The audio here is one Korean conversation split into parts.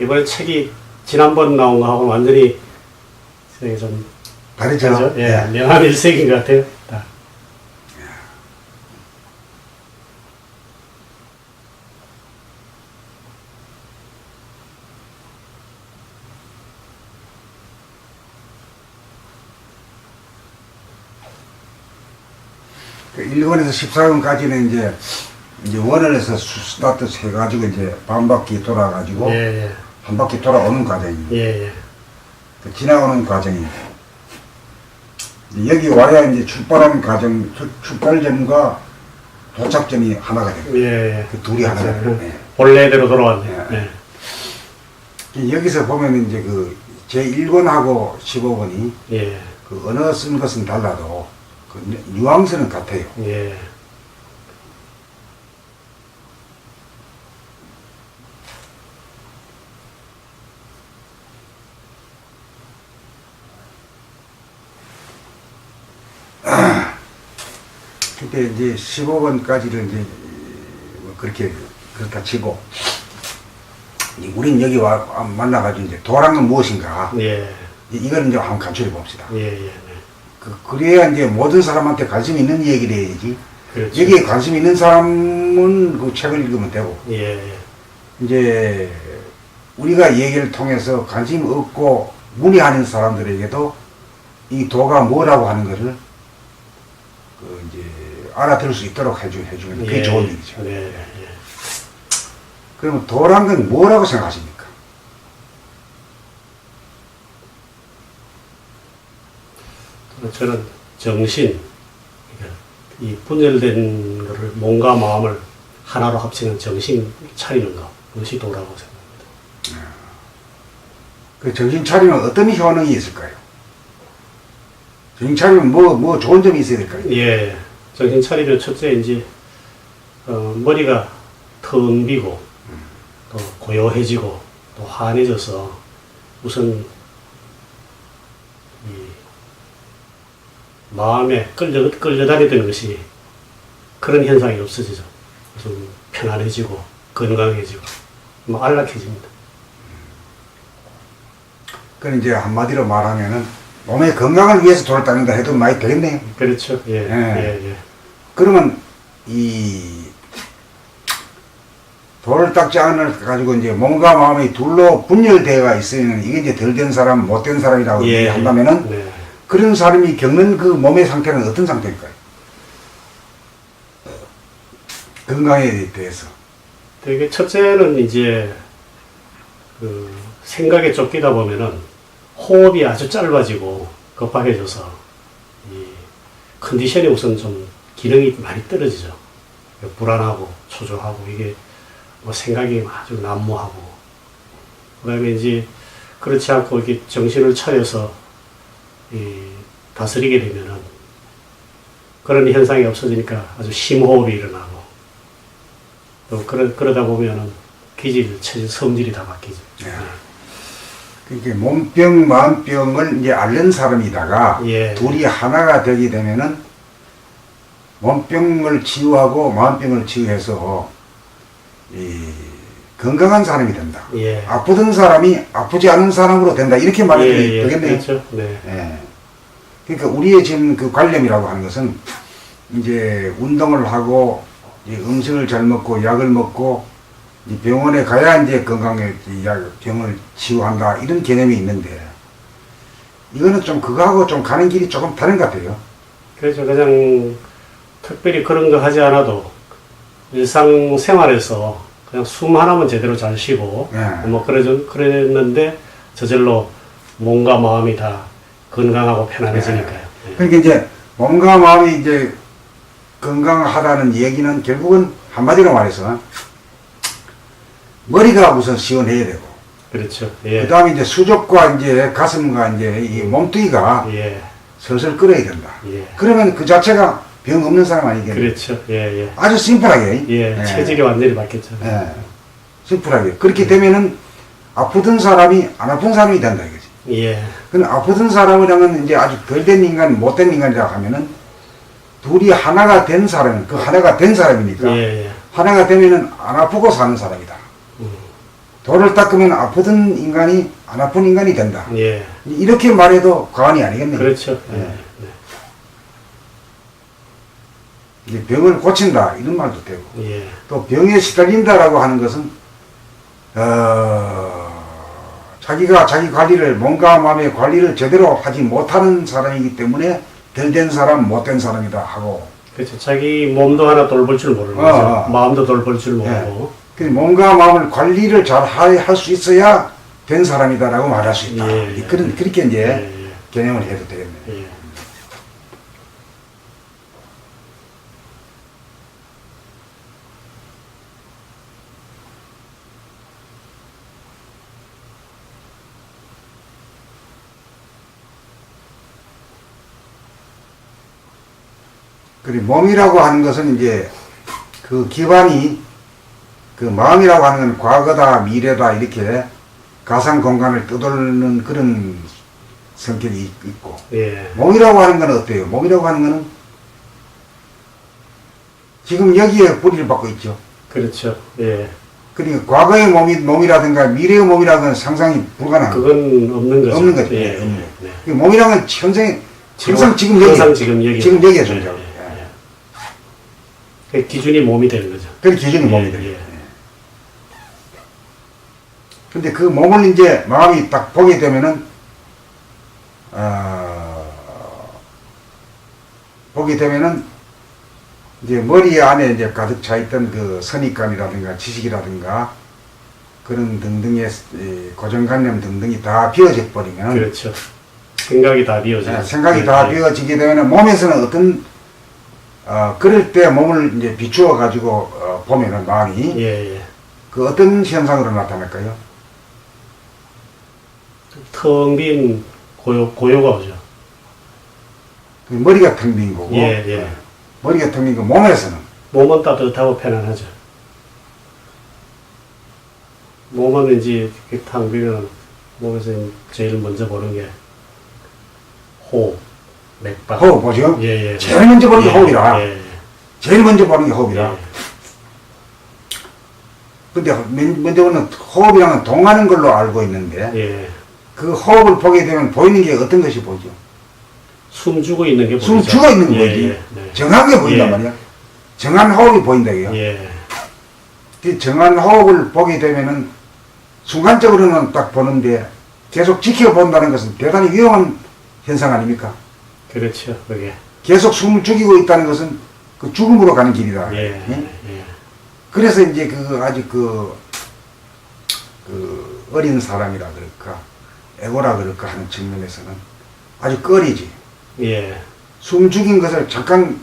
이번에 책이 지난번 나온 거하고 완전히 세상에 좀 다르죠? 다르죠? 예, 예. 명함 일색인 것 같아요. 다. 그 1권에서 14권까지는 이제 이제 원원에서 수- 스타트 해가지고 이제 반 바퀴 돌아가지고 예, 예, 한 바퀴 돌아오는 과정이에요. 예, 예. 그 지나오는. 이제 여기 와야 이제 출발하는 과정, 출, 출발 점과 도착점이 하나가 돼요. 예, 예. 그 둘이 하나가. 그 예. 본래대로 돌아왔네. 예. 예. 여기서 보면 이제 그 제1권하고 15권이 예, 그 언어 쓴 것은 달라도 그 뉘앙스는 같아요. 예. 그때 이제 15번까지를 이제 뭐 그렇게 그렇다 치고 우린 여기 와 만나가지고 이제 도랑은 무엇인가 예, 이- 이걸 이제 한번 간추려 봅시다. 예, 예. 네. 그 그래야 이제 모든 사람한테 관심 있는 얘기를 해야지. 그렇죠. 여기에 관심 있는 사람은 그 책을 읽으면 되고 예, 예. 이제 우리가 얘기를 통해서 관심 없고 문의하는 사람들에게도 이 도가 뭐라고 하는 것을 그 이제 알아들을 수 있도록 해주, 해주면 그게 예, 좋은 일이죠. 네, 예. 그러면 도란 건 뭐라고 생각하십니까? 저는 정신, 그러니까 이 분열된 거를 몸과 마음을 하나로 합치는 정신 차리는 것, 그것이 도라고 생각합니다. 그 정신 차리면 어떤 효능이 있을까요? 정신 차리면 뭐, 뭐 좋은 점이 있어야 될까요? 예, 정신 차리면 첫째 이제 어, 머리가 텅 비고 또 고요해지고 또 환해져서 우선 이 마음에 끌려 끌려다니던 것이 그런 현상이 없어지죠. 우선 편안해지고 건강해지고 뭐 안락해집니다. 그건 이제 한마디로 말하면은 몸의 건강을 위해서 돌을 닦는다 해도 많이 되겠네요. 그렇죠. 예, 예. 예, 예. 그러면 이 돌을 닦지 않을 가지고 이제 몸과 마음이 둘로 분열되어 있으면 이게 이제 덜 된 사람, 못 된 사람이라고 예, 한다면은 네. 그런 사람이 겪는 그 몸의 상태는 어떤 상태일까요? 건강에 대해서. 되게 첫째는 이제 그 생각에 쫓기다 보면은 호흡이 아주 짧아지고 급박해져서 이 컨디션이 우선 좀 기능이 많이 떨어지죠. 불안하고 초조하고 이게 뭐 생각이 아주 난무하고 그다음에 이제 그렇지 않고 이렇게 정신을 차려서 이 다스리게 되면은 그런 현상이 없어지니까 아주 심호흡이 일어나고 또 그러, 그러다 보면은 기질, 체질, 성질이 다 바뀌죠. 예. 그러니까 몸병, 마음병을 이제 앓는 사람이다가 예. 둘이 하나가 되게 되면은 몸병을 치유하고 마음병을 치유해서 이 건강한 사람이 된다. 예. 아프던 사람이 아프지 않은 사람으로 된다. 이렇게 말해도 예, 예, 되겠네요. 그렇죠. 네. 예. 그러니까 우리의 지금 그 관념이라고 하는 것은 이제 운동을 하고 이제 음식을 잘 먹고 약을 먹고 이제 병원에 가야 이제 건강에 약, 병을 치유한다 이런 개념이 있는데 이거는 좀 그거하고 좀 가는 길이 조금 다른 것 같아요. 그래서 그냥 특별히 그런 거 하지 않아도 일상생활에서 그냥 숨 하나만 제대로 잘 쉬고 예. 뭐 그래 그랬는데 저절로 몸과 마음이 다 건강하고 편안해지니까요. 예. 그러니까 이제 몸과 마음이 이제 건강하다는 얘기는 결국은 한마디로 말해서 머리가 우선 시원해야 되고 그렇죠. 그 예. 다음에 이제 수족과 이제 가슴과 이제 이 몸뚱이가 예. 슬슬 끓어야 된다. 예. 그러면 그 자체가 병 없는 사람 아니겠어요? 그렇죠. 예, 예. 아주 심플하게. 예. 체질이 완전히 바뀌었죠. 예. 심플하게. 그렇게 되면은 아프던 사람이 안 아픈 사람이 된다 이거지. 예. 근데 아프던 사람이랑은 이제 아주 덜 된 인간, 못 된 인간이라고 하면은 둘이 하나가 된 사람, 그 하나가 된 사람이니까 예, 예. 하나가 되면은 안 아프고 사는 사람이다. 음. 돌을 닦으면 아프던 인간이 안 아픈 인간이 된다. 예. 이렇게 말해도 과언이 아니겠네요. 그렇죠. 예. 네. 이제 병을 고친다 이런 말도 되고 예. 또 병에 시달린다라고 하는 것은 어, 자기가 자기 관리를 몸과 마음의 관리를 제대로 하지 못하는 사람이기 때문에 덜 된 사람 못된 사람이다 하고 그렇죠. 자기 몸도 하나 돌볼 줄 모르는 어, 거죠. 어. 마음도 돌볼 줄 예. 모르고. 그 몸과 마음을 관리를 잘 할 수 있어야 된 사람이다라고 말할 수 있다. 예, 예. 그런 그렇게 이제 예. 예. 개념을 해도 되겠네요. 예. 그리고 몸이라고 하는 것은 이제 그 기반이 그 마음이라고 하는 건 과거다 미래다 이렇게 가상 공간을 떠돌는 그런 성격이 있- 있고 예. 몸이라고 하는 건 어때요? 몸이라고 하는 거는 지금 여기에 뿌리를 받고 있죠. 그렇죠. 예. 그러니까 과거의 몸이 몸이라든가 미래의 몸이라는 상상이 불가능한 거예요. 그건 없는 거죠. 없는 거죠. 예. 없는 거죠. 네. 그 몸이라는 건 현생 항상 지금 여기 항상 지금 여기 지금 여기에 존재하고 예. 있어요. 예. 그 기준이 몸이 되는 거죠. 그 기준이 몸이 예, 돼요. 예. 근데 그 몸을 이제 마음이 딱 보게 되면은 어, 보게 되면은 이제 머리 안에 이제 가득 차 있던 그 선입관이라든가 지식이라든가 그런 등등의 이 고정관념 등등이 다 비워져 버리면 그렇죠. 생각이 다 비어져. 네, 생각이 다 비워지게 되면은 몸에서는 어떤 어, 그럴 때 몸을 이제 비추어 가지고 어, 보면은 마음이 예, 예. 그 어떤 현상으로 나타날까요? 텅 빈 고요, 고요가 오죠. 그 머리가 텅 빈 거고 예, 예. 머리가 텅 빈 거 몸에서는 몸은 따뜻하고 편안하죠. 몸은 이제 탕 비면 몸에서 제일 먼저 보는 게 호흡, 맥박. 호흡 보죠? 예, 예. 제일 먼저 보는 게 예, 호흡이라. 예, 제일 먼저 보는 게 호흡이라. 예. 근데 맨- 먼저 보는 호흡이라는 건 동하는 걸로 알고 있는데 예. 그 호흡을 보게 되면 보이는 게 어떤 것이 보죠? 숨 주고 있는 게 숨 보이죠. 죽어 있는 예, 거지. 예, 네. 정확하게 보인단 예. 말이야. 정한 호흡이 보인다 이거야. 예. 그 정한 호흡을 보게 되면은 순간적으로는 딱 보는데 계속 지켜본다는 것은 대단히 위험한 현상 아닙니까? 그렇죠. 그게. 계속 숨을 죽이고 있다는 것은 그 죽음으로 가는 길이다. 예. 예? 예. 그래서 이제 그 아직 그, 그 어린 사람이라 그럴까, 애고라 그럴까 하는 측면에서는 아주 꺼리지. 예. 숨 죽인 것을 잠깐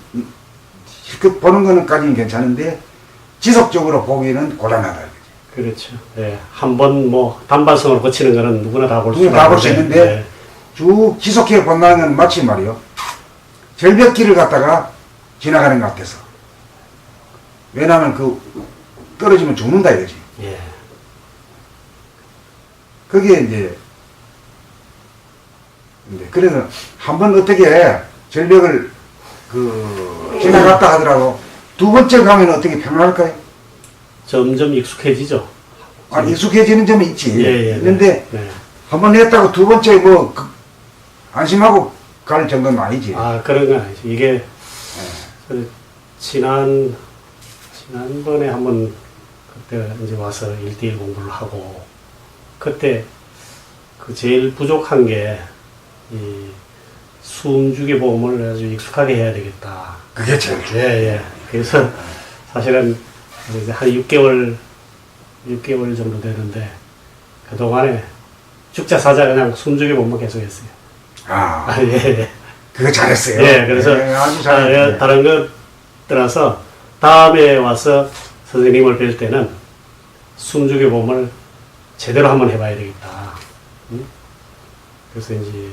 실컷 보는 거는 까지는 괜찮은데 지속적으로 보기에는 곤란하다. 그렇죠. 예. 한번 뭐 단발성으로 거치는 거는 누구나 다 볼수 누구나 다볼 수 있는데, 있는데 쭉 지속해 본다는 건 마치 말이요. 절벽길을 갔다가 지나가는 것 같아서. 왜냐하면 그 떨어지면 죽는다 이거지. 예. 예. 그게 이제 그래서 한 번 어떻게 절벽을 그 지나갔다 하더라도 두 번째 가면 어떻게 편안할까요? 점점 익숙해지죠. 아, 익숙해지는 점이 있지. 예, 예. 있는데 네. 한 번 했다고 두 번째 뭐 그- 안심하고 갈 정도는 아니지. 아 그런 건 아니죠. 이게 그 지난 지난번에 한번 그때 이제 와서 일대일 공부를 하고 그때 그 제일 부족한 게 이 숨죽이 보험을 아주 익숙하게 해야 되겠다. 그게 제일 예, 예. 그래서 사실은 한 6개월, 6개월 정도 되는데 그동안에 죽자 사자 그냥 숨죽이 보험만 계속 했어요. 아, 아, 예, 예. 그거 잘했어요. 예, 그래서 예, 아주 아, 잘했어요. 예, 다른 것 떠나서 다음에 와서 선생님을 뵐 때는 숨죽이 보험을 제대로 한번 해봐야 되겠다. 응? 그래서 이제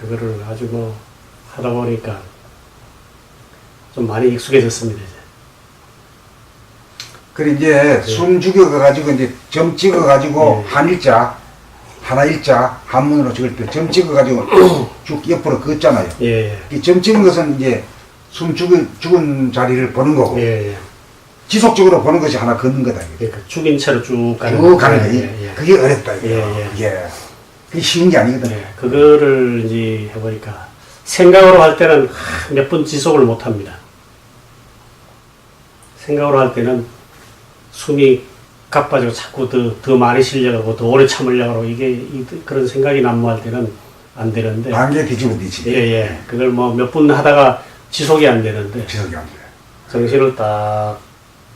그거를 아주 뭐 하다 보니까 좀 많이 익숙해졌습니다. 이제. 그리고 이제 숨 죽여 가지고 이제 점 찍어 가지고 예. 한일자, 하나 일자, 한문으로 적을 때 점 찍어 가지고 쭉 옆으로 긋잖아요. 예, 이 점 찍은 것은 이제 숨 죽은, 죽은 자리를 보는 거고 예, 예, 지속적으로 보는 것이 하나 걷는 거다. 이게. 그러니까 죽인 채로 쭉 가는 쭉 가는 예, 거지. 예, 예. 그게 어렵다. 이게. 예, 예. 예. 그게 쉬운 게 아니거든. 네, 그거를 이제 해보니까 생각으로 할 때는 몇 번 지속을 못 합니다. 생각으로 할 때는 숨이 가빠지고 자꾸 더, 더 많이 쉬려고 더 오래 참으려고 하고 이게 이- 그런 생각이 난무할 때는 안 되는데 반개 뒤집어 뒤지. 예, 예. 그걸 뭐 몇 분 하다가 지속이 안 되는데 지속이 안 돼. 정신을 딱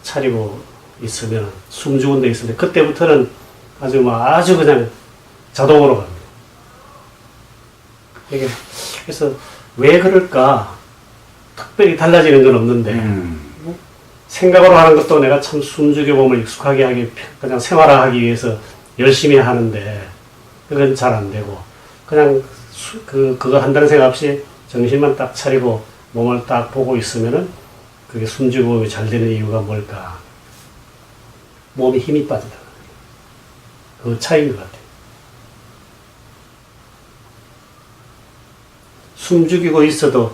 차리고 있으면 숨 죽은 데 있을 때 그때부터는 아주 뭐 아주 그냥 자동으로 갑니다. 이게 그래서 왜 그럴까 특별히 달라지는 건 없는데 음. 생각으로 하는 것도 내가 참 숨죽여 몸을 익숙하게 하기 그냥 생활화하기 위해서 열심히 하는데 그건 잘 안 되고 그냥 수- 그 그거 한다는 생각 없이 정신만 딱 차리고 몸을 딱 보고 있으면은 그게 숨죽여 몸이 잘 되는 이유가 뭘까? 몸에 힘이 빠진다. 그 차이인 것 같아요. 숨 죽이고 있어도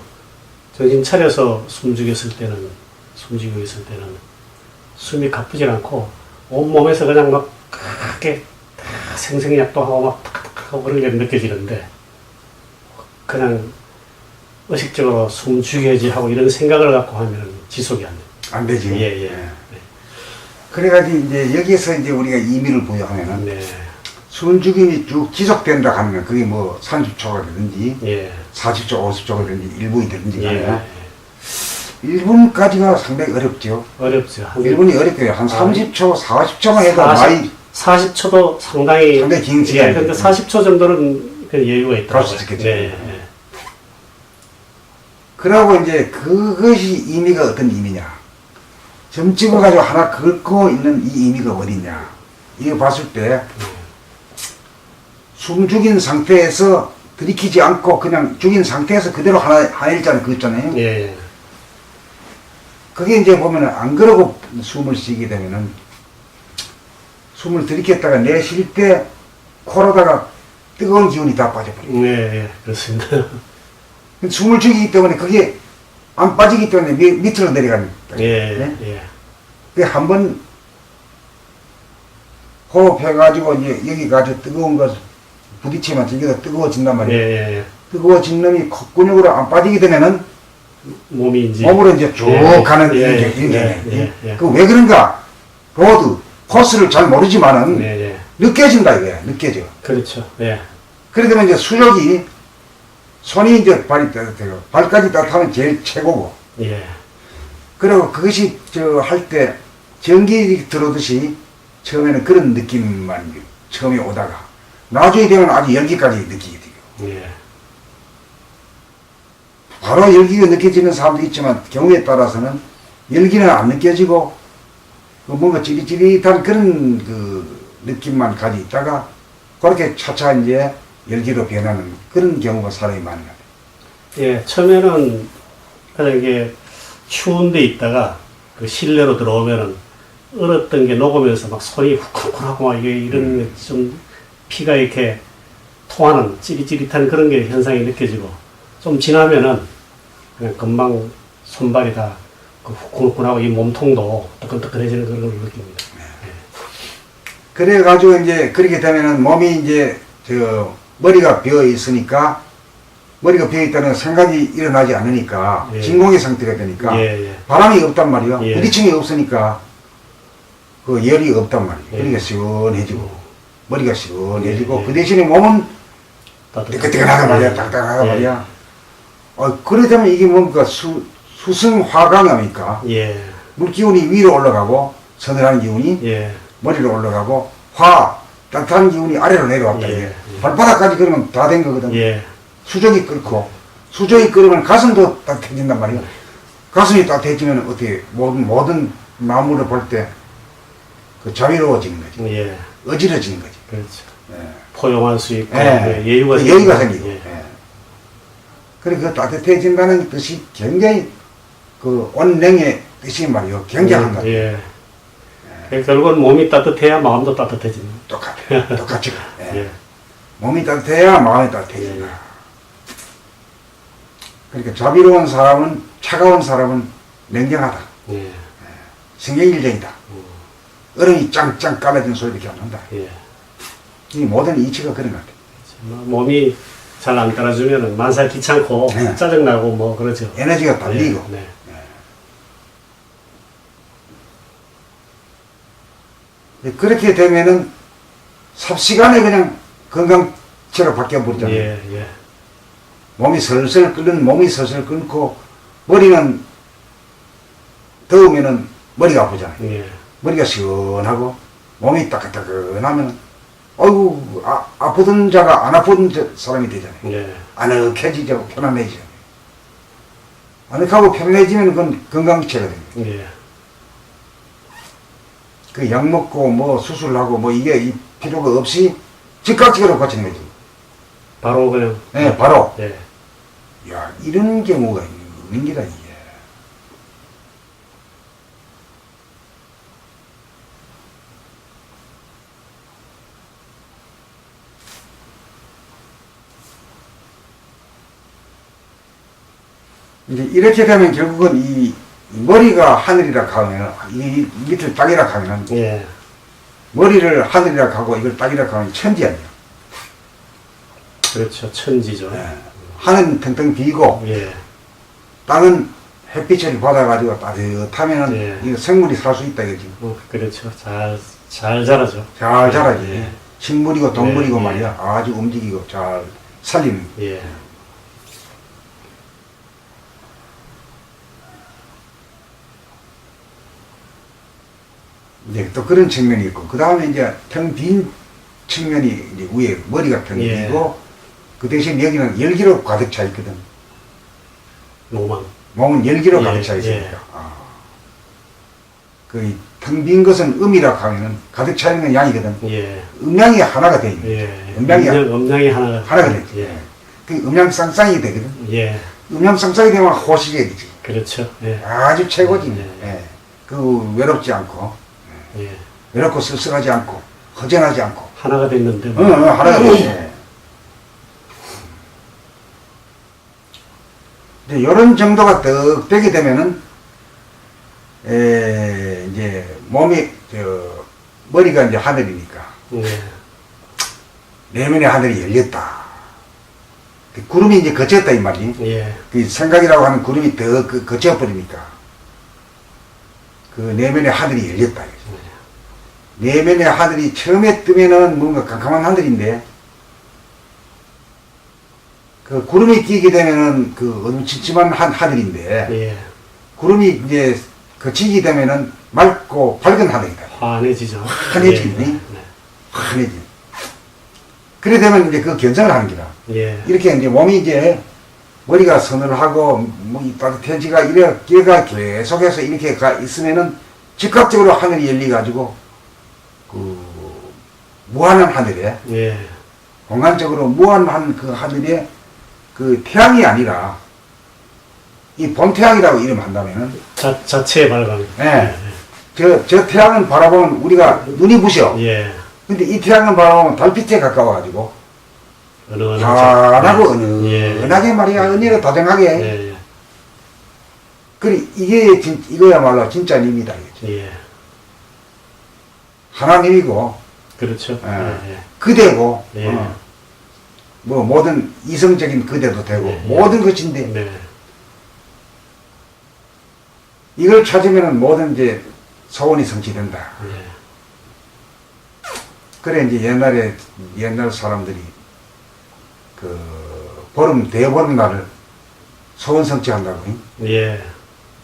정신 차려서 숨 죽였을 때는 숨지고 있을 때는 숨이 가쁘지 않고 온몸에서 그냥 막 크게 다 생생약동하고 막 탁탁 하고 그런 게 느껴지는데 그냥 의식적으로 숨 죽여야지 하고 이런 생각을 갖고 하면 지속이 안 돼요. 안 되지. 예, 예. 그래가지고 이제 여기에서 이제 우리가 의미를 부여하면은 네. 숨 죽임이 쭉 지속된다 하면 그게 뭐 30초가 되든지 예. 40초, 50초가 되든지 1분이 되든지 간에 예. 1분까지가 상당히 어렵죠. 어렵죠. 한 1분이 어렵고요. 한 30초, 40초만 해도 많이 40, 초도 상당히 상당히 긴 예, 시간이 근데 됐죠. 40초 정도는 그 여유가 있더라고요. 수 있겠죠. 네, 네. 그러고 이제 그것이 의미가 어떤 의미냐. 점 찍어가지고 하나 긁고 있는 이 의미가 어디냐. 이거 봤을 때, 숨 죽인 상태에서 들이키지 않고 그냥 죽인 상태에서 그대로 하나, 하일자를 그었잖아요. 예, 예. 그게 이제 보면은 안 그러고 숨을 쉬게 되면은 숨을 들이켰다가 내쉴 때 코로다가 뜨거운 기운이 다 빠져버려요. 네, 예, 그렇습니다. 숨을 죽이기 때문에 그게 안 빠지기 때문에 밑, 밑으로 내려갑니다. 예, 네? 예. 그 한번 호흡해가지고 이제 여기 가지고 뜨거운 거 부딪히면 저기가 뜨거워진단 예, 말이에요. 예, 예. 뜨거워진 놈이 콧근육으로 안 빠지게 되면은 몸이 이제 몸으로 이제 쭉 예, 가는 예, 이게 이게 예, 예, 예. 그왜 그런가? 모두 코스를 잘 모르지만은 예, 예. 느껴진다 이게 느껴져. 그렇죠. 예. 그래 되면 이제 수족이 손이 이제 발이 따뜻해요. 발까지 따뜻하면 제일 최고고. 예. 그리고 그것이 저 할 때 전기 들어오듯이 처음에는 그런 느낌만 처음에 오다가 나중에 되면 아주 열기까지 느끼게 돼요. 예. 바로 열기가 느껴지는 사람도 있지만 경우에 따라서는 열기는 안 느껴지고 그 뭔가 찌릿찌릿한 그런 그 느낌만 가지고 있다가 그렇게 차차 이제 열기로 변하는 그런 경우가 사람이 많아요. 예. 처음에는 그냥 이게 추운 데 있다가 그 실내로 들어오면은 얼었던 게 녹으면서 막 손이 후끈후끈하고 막 이게 이런 좀 피가 이렇게 통하는 찌릿찌릿한 그런 게 현상이 느껴지고 좀 지나면은 그냥 금방 손발이 다그 후끈후끈하고 이 몸통도 뜨끈뜨끈해지는 그런 걸 느낍니다. 그래가지고 이제 그렇게 되면은 몸이 이제 저 머리가 비어 있으니까 머리가 비어 있다는 생각이 일어나지 않으니까 예. 진공의 상태가 되니까 예, 예. 바람이 없단 말이요. 예. 부딪힘이 없으니까 그 열이 없단 말이에요. 예. 그러니까 시원해지고 머리가 시원해지고 예, 예. 그 대신에 몸은 뜨끈뜨끈하단 말이야. 예. 딱딱하단 예. 말이야. 어, 그러다면 이게 뭡니까? 수, 수승화강합니까? 예. 물기운이 위로 올라가고 서늘한 기운이 예. 머리로 올라가고 화 따뜻한 기운이 아래로 내려왔다 예, 이게 예. 발바닥까지 그러면 다 된 거거든 예. 수족이 끓고 수족이 끓으면 가슴도 따뜻해진단 말이야 가슴이 따뜻해지면 어떻게 모든 모든 나무를 볼때 그 자유로워지는 거지 예. 어지러지는 거지 그렇죠. 예. 포용할 수 있고 예. 예. 여유가 그 여유가 생기고. 예. 예. 그래 그 따뜻해진다는 뜻이 굉장히 그 온냉의 뜻이 말이요 굉장한 거지 예. 예. 결국은 몸이 따뜻해야 마음도 따뜻해집니다. 똑같아 똑같이 예. 예. 몸이 따뜻해야 마음이 따뜻해진다. 예. 그러니까 자비로운 사람은 차가운 사람은 냉정하다. 예. 성형일전이다. 얼음이 짱짱 깔아진 소리 이렇게 안 난다. 예. 이 모든 이치가 그런 것 같아요. 뭐 몸이 잘 안 따라주면은 만살 귀찮고 네. 짜증나고 뭐 그러죠. 에너지가 달리고. 네. 예, 그렇게 되면은 삽시간에 그냥 건강체로 바뀌어 네. 버리잖아요. 예, 예. 몸이 설설 끓는 몸이 설설 끓고 머리는 더우면은 머리가 아프잖아요. 예. 머리가 시원하고 몸이 따끈따끈하면 어이구 아, 아프던 자가 안 아픈 자- 사람이 되잖아요. 예. 아늑해지죠 편안해지죠. 아늑하고 편안해지면 그건 건강체가 됩니다. 예. 그약 먹고 뭐 수술하고 뭐 이게 이 필요가 없이 즉각적으로 고치는 거지. 바로 그냥 네, 바로. 예. 야, 이런 경우가 있는 게다, 이게. 이제 이렇게 되면 결국은 이 머리가 하늘이라 하면, 이 밑을 땅이라 하면, 예. 머리를 하늘이라 하고 이걸 땅이라 하면 천지 아니야. 그렇죠. 천지죠. 예. 하늘은 텅텅 비고, 예. 땅은 햇빛을 받아가지고 따뜻하면은 예. 이 생물이 살 수 있다 이거지. 어, 그렇죠. 잘, 잘 자라죠. 잘 자라지. 예. 식물이고 동물이고 예, 예. 말이야. 아주 움직이고 잘 살리는. 예. 이제 또 그런 측면이 있고, 그 다음에 이제 텅빈 측면이 이제 위에 머리가 텅 예. 그 대신 여기는 열기로 가득 차 있거든. 로망. 몸은 열기로 예, 가득 차 예. 있으니까. 아. 그텅 빈 것은 음이라 하면은 가득 차 있는 건 양이거든. 예. 음양이 하나가 돼 있는 거야. 예. 음량이 음량, 음량이 하나가. 하나가 되지. 예. 그 음양 쌍쌍이 되거든. 예. 음양 쌍쌍이 되면 호식이 되지. 그렇죠. 예. 아주 최고지. 예. 예. 그 외롭지 않고, 예. 외롭고 쓸쓸하지 않고, 허전하지 않고. 하나가 됐는데. 어, 뭐. 어, 하나가 되지. 예. 이제 이런 정도가 떡 되게 되면은, 에, 이제 몸이, 저, 머리가 이제 하늘이니까, 예. 내면의 하늘이 열렸다. 그 구름이 이제 거쳤다, 이 말이. 예. 그 생각이라고 하는 구름이 더 그, 거쳐버리니까 그 내면의 하늘이 열렸다. 내면의 하늘이 처음에 뜨면은 뭔가 깜깜한 하늘인데 그 구름이 끼게 되면은 그 어둠침침한 한 하늘인데 예. 구름이 이제 거치게 되면은 맑고 밝은 하늘이다. 환해지죠. 환해지네. 예. 네. 환해지. 그래 되면 이제 그 견성을 하는 기라. 예. 이렇게 이제 몸이 이제 머리가 서늘하고 뭐이 따뜻해지가 이렇게가 계속해서 이렇게 가 있으면은 즉각적으로 하늘이 열리 가지고 그 무한한 하늘에 예. 공간적으로 무한한 그 하늘에 그 태양이 아니라 이 본태양이라고 이름한다면은 자, 자체의 발광. 예. 저, 저 태양은 바라보면 우리가 눈이 부셔. 예. 근데 이 태양은 바라보면 달빛에 가까워 가지고 어느 환하고 예. 은은하게 말이야 은혜로 다정하게 예. 예. 그래 이게 진, 이거야말로 진짜 님이다 이거지. 예. 하나님이고 그렇죠. 예. 예. 그대고 예. 어, 뭐 모든 이성적인 그대도 되고 예. 모든 것인데 네. 이걸 찾으면은 모든 이제 소원이 성취된다. 예. 그래 이제 옛날에 옛날 사람들이 그 보름 대보름 날을 소원 성취한다고. 잉? 예.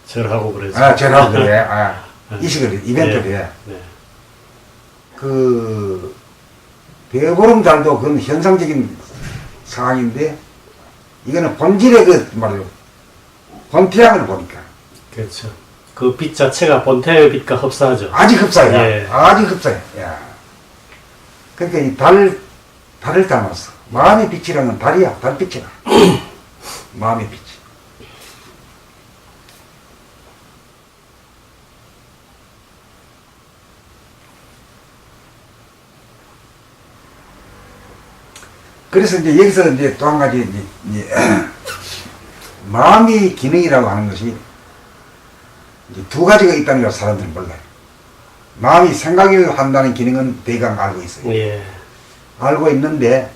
절하고 그러죠. 아 전화 그래. 아 이식을 이벤트를 해. 네. 그 대보름 달도 그건 현상적인 상황인데 이거는 본질의 그 말이요 본태양을 보니까 그렇죠. 그 빛 자체가 본태의 빛과 흡사하죠. 아직 흡사해 예. 아직 흡사해 야. 그러니까 이 달 달을 닮았어 마음의 빛이라는 달이야 달빛이야 마음의 빛 그래서 이제 여기서 이제 또 한 가지 이제, 이제 마음의 기능이라고 하는 것이 이두 가지가 있다는 걸 사람들은 몰라요. 마음이 생각이 한다는 기능은 대강 알고 있어요. 예. 알고 있는데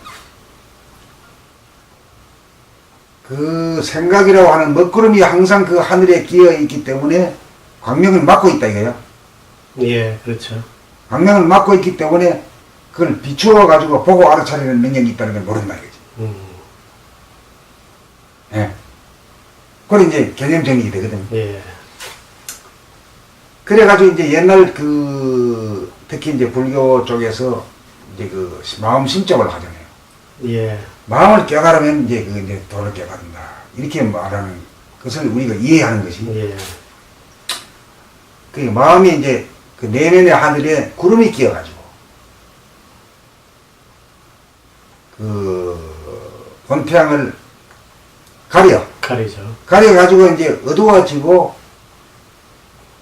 그 생각이라고 하는 먹구름이 항상 그 하늘에 끼어 있기 때문에 광명을 막고 있다 이거예요. 예, 그렇죠. 광명을 막고 있기 때문에 그걸 비추어 가지고 보고 알아차리는 능력이 있다는 걸 모르는 말이지. 음, 예. 그래 이제 개념 정리가 되거든. 예. 그래가지고 이제 옛날 그 특히 이제 불교 쪽에서 이제 그 마음 신적을 하잖아요. 예. 마음을 깨달으면 이제 그 이제 도를 깨달는다. 이렇게 말하는 것을 우리가 이해하는 것이 예. 그 마음이 이제 그 내면의 하늘에 구름이 끼어가지고 그 본태양을 가려 가리죠. 가려가지고 이제 어두워지고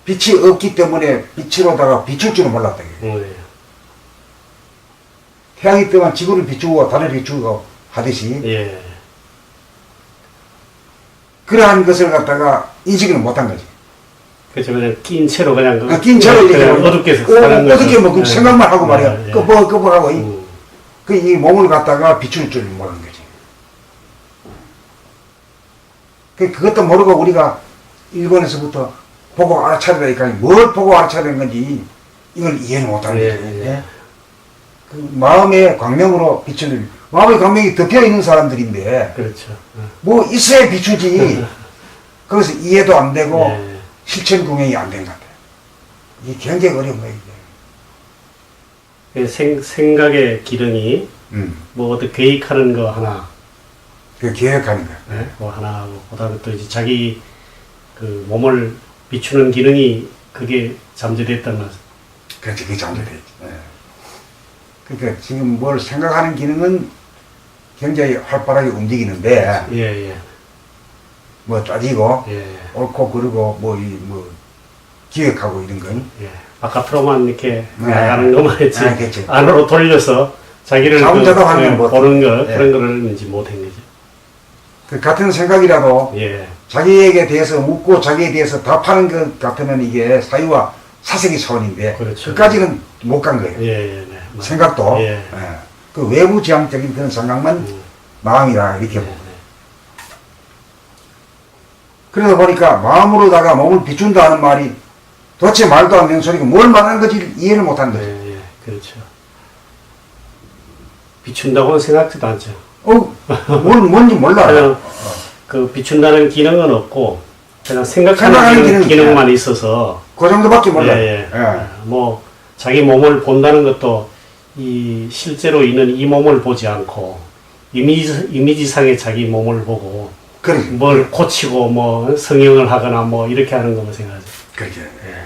빛이 없기 때문에 빛으로다가 비출 줄은 몰랐다. 이게. 음, 예. 태양이 뜨면 지구를 비추고 달을 비추고 하듯이 예. 그러한 것을 갖다가 인식을 못한 거지. 그렇죠. 그냥 낀 채로 그냥 그- 아, 낀 채로 이렇게 그냥 뭐- 어둡게 어, 사는 거죠. 어떻게 뭐 그 예. 생각만 하고 말이야. 예, 예. 끄뻑 끄뻑하고 이- 음, 그이 몸을 갖다가 비출 줄 모르는 거지. 그 그것도 모르고 우리가 일본에서부터 보고 알아차리라니까 뭘 보고 알아차리는 건지 이걸 이해는 못하는 예, 거지. 예. 그 마음의 광명으로 비추는 마음의 광명이 덮여 있는 사람들인데 그렇죠. 뭐 있어야 비추지. 그래서 이해도 안 되고 예. 실천 구명이 안된것 같아요. 이게 굉장히 어려운 거예요. 이게. 그 생, 생각의 기능이 음, 뭐 어떤 계획하는 거 하나, 그 계획하는 거야. 예? 뭐 하나 하고 그다음에 또 이제 자기 그 몸을 비추는 기능이 그게 잠재됐다는 말. 그렇지, 그게 잠재돼 있지. 예. 그러니까 지금 뭘 생각하는 기능은 굉장히 활발하게 움직이는데, 예, 예, 뭐 따지고, 예, 옳고 그르고, 뭐, 이, 뭐, 기획하고 이런 건, 예. 바깥으로만 이렇게 네. 나가는 것만 했지 아, 그렇지. 안으로 돌려서 자기를 자원자도 하는 예, 보는 거 예. 그런 거를 이제 못한 거죠. 그 같은 생각이라도 예, 자기에게 대해서 묻고 자기에 대해서 답하는 것 같으면 이게 사유와 사색의 차원인데, 그렇죠. 까지는 못 간 거예요. 예, 예, 네. 맞- 생각도. 예. 예. 그 외부 지향적인 그런 생각만 음, 마음이라 이렇게 예, 보고. 예. 그러다 보니까 마음으로다가 몸을 비춘다 하는 말이 도대체 말도 안 되는 소리가 뭘 말하는 건지 이해를 못 하는 거지. 예, 예, 그렇죠. 비춘다고는 생각지도 않죠. 어, 뭘, 뭔지 몰라. 그냥 그 비춘다는 기능은 없고 그냥 생각하는 생각하는 기능, 기능이- 기능만 있어서 그 정도밖에 몰라. 예, 예. 뭐 자기 몸을 본다는 것도 이 실제로 있는 이 몸을 보지 않고 이미지 이미지상의 자기 몸을 보고 그래. 뭘 고치고 뭐 성형을 하거나 뭐 이렇게 하는 거만 생각하죠. 그렇게. 예.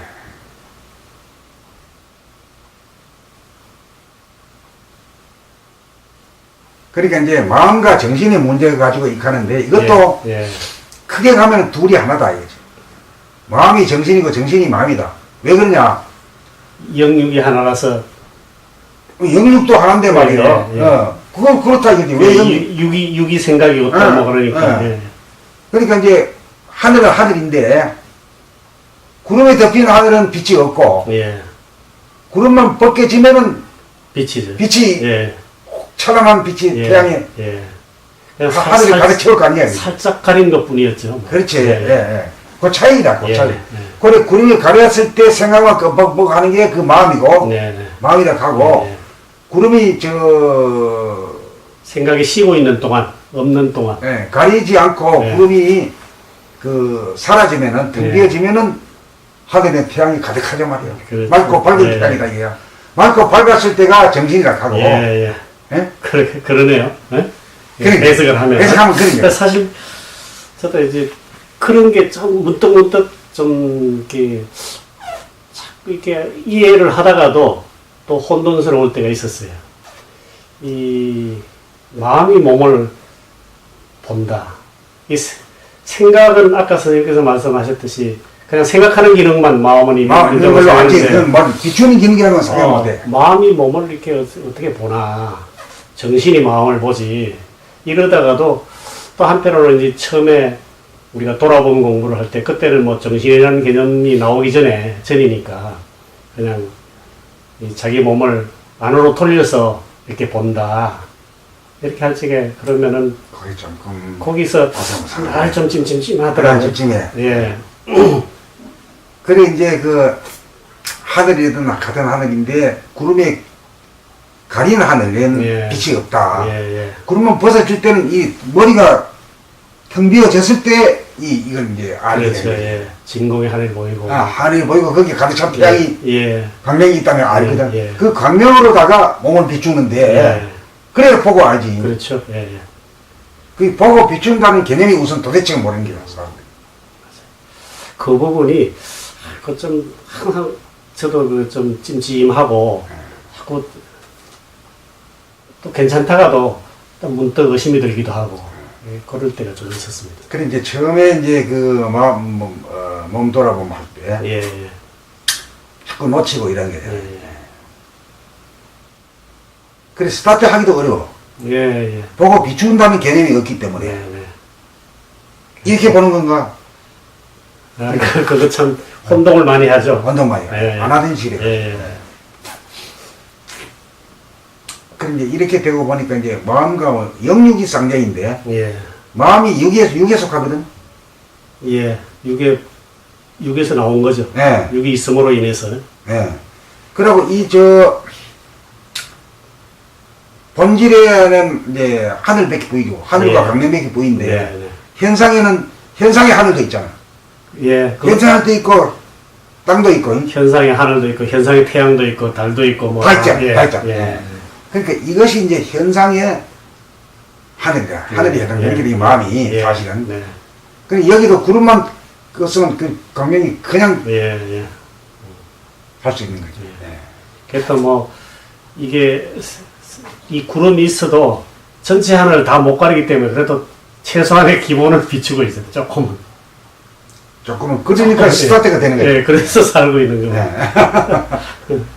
그러니까 이제 마음과 정신의 문제를 가지고 익하는데 이것도 예, 예. 크게 가면 둘이 하나다 이거지. 마음이 정신이고 정신이 마음이다. 왜 그러냐? 영육이 하나라서 영육도 하나인데 말이야. 예, 예. 어, 그건 그렇다 이거지. 왜 영, 유- 육이 육이 생각이 없다 어, 뭐 그러니까 어. 예. 그러니까 이제 하늘은 하늘인데 구름에 덮인 하늘은 빛이 없고 예. 구름만 벗겨지면은 빛이죠. 빛이 예. 찬란한 빛이 예. 태양에 예. 하- 살- 하늘을 살- 가득 채울 거 아니야. 살짝 가린 것 뿐이었죠. 뭐. 그렇지. 예, 예, 예. 그 차이다. 그 예, 차이. 예. 그래 구름이 가렸을 때 생각만 끔뻑뻑 하는 게 그 마음이고 네, 네. 마음이라 하고 예. 구름이 저 생각이 쉬고 있는 동안 없는 동안 예, 가리지 않고 네. 구름이 그 사라지면은 등 네. 비어지면은 하늘에 태양이 가득하죠 말이야. 그렇죠. 맑고 밝은 네. 태양이다 이게야. 맑고 밝았을 때가 정신이라 하고. 예, 예. 예? 그러, 그러네요. 예? 예, 그러니까. 해석을 하면. 해석하면 그런 거야. 사실, 저도 이제 그런 게 좀 문득문득 좀 이렇게 자꾸 이렇게 이해를 하다가도 또 혼돈스러울 때가 있었어요. 이 마음이 몸을 본다. 이 세- 생각은 아까 선생님께서 말씀하셨듯이 그냥 생각하는 기능만 마음은 이미 마음 걸로 알지. 그건 뭐 기능이라는 건 생각 어, 못해. 마음이 몸을 이렇게 어- 어떻게 보나. 정신이 마음을 보지. 이러다가도 또 한편으로는 이제 처음에 우리가 돌아보는 공부를 할 때 그때는 뭐 정신이라는 개념이 나오기 전에 전이니까 그냥 이 자기 몸을 안으로 돌려서 이렇게 본다. 이렇게 할 적에 그러면은 거기 조금 거기서 고생스러워. 날좀 그런 찜찜찜하더라고요. 집중해. 예. 그래 이제 그 하늘이든 같은 하늘인데 구름이 가리는 하늘에는 예. 빛이 없다. 예, 예. 그러면 벗어질 때는 이 머리가 텅 비어졌을 때 이 이걸 이제 알게 그렇죠. 되는. 예. 진공의 하늘 보이고. 아, 하늘이 보이고 거기 가득 찬 태양이 예. 예. 광명이 있다면 알거든. 예, 예. 그 광명으로다가 몸을 비추는데 예. 그래 보고 알지. 그렇죠. 예, 예. 그 보고 비춘다는 개념이 우선 도대체가 모르는 게라서 그 부분이 그좀 항상 저도 그 좀 찜찜하고 자꾸 또 괜찮다가도 또 문득 의심이 들기도 하고 예, 그럴 때가 좀 있었습니다. 그래 이제 처음에 이제 그 마음 몸, 어, 몸 돌아보면 할 때 예, 예, 자꾸 놓치고 이런 게 예, 돼요. 그래 스타트 하기도 어려워. 예, 예, 보고 비춘다는 개념이 없기 예, 때문에 예. 이렇게 보는 건가? 아, 그, 그거 참 혼동을 많이 하죠. 완전 많이 예, 예. 안 하던 시래. 예, 예. 그럼 이제 이렇게 되고 보니까 이제 마음과 뭐 영육이 쌍장인데 예, 마음이 육에 육에 속하거든. 예. 육에 육에서 나온 거죠. 예, 육이 있음으로 인해서 예. 그리고 이 저 본질에는 이제 하늘밖에 보이고 하늘과 예. 강명밖에 보이는데 네, 네. 현상에는 현상의 하늘도 있잖아. 예, 그 현상도 있고 땅도 있고 현상의 하늘도 있고 현상의 태양도 있고 달도 있고 뭐 다 있잖아, 예, 다 있잖아. 예. 그러니까 이것이 이제 현상의 하늘이다. 하늘이 해당되는 게이 마음이 예, 사실은. 네. 그 여기도 구름만 껐으면 그 광명이 그냥 예, 예. 할수 있는 거죠. 예. 그래서 뭐 이게 이 구름이 있어도 전체 하늘을 다 못 가리기 때문에 그래도 최소한의 기본을 비추고 있어요. 조금은. 조금은 그러니까 스타트가 되는 거죠. 예, 그래서 살고 있는 거예요. 네.